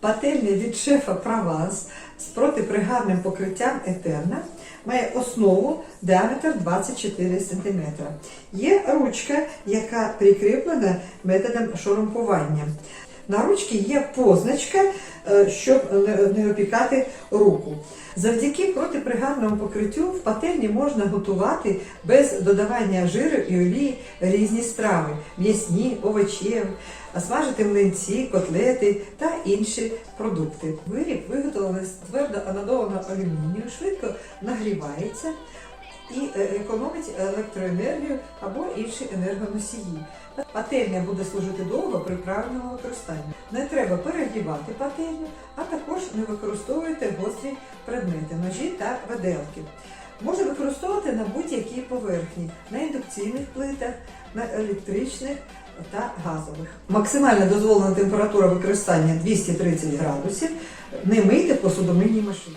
Пательня від шефа Прованс з протипригарним покриттям Етерна має основу діаметр 24 см. Є ручка, яка прикріплена методом шурумпування. На ручці є позначка, е, щоб не- опікати руку. Завдяки протипригарному покриттю в пательні можна готувати без додавання жиру і олії різні страви м'ясні, овочеві, смажити млинці, котлети та інші продукти. Виріб виготовлений з твердо анодованого алюмінію, швидко нагрівається і е, економить електроенергію або інші енергоносії. Пательня буде служити довго при правильному використанні. Не треба перегрівати пательню, а також не використовуйте гострі предмети, ножі та виделки. Можна використовувати на будь-якій поверхні, на індукційних плитах, на електричних та газових. Максимальна дозволена температура використання 230 градусів. Не мийте посудомийній машині.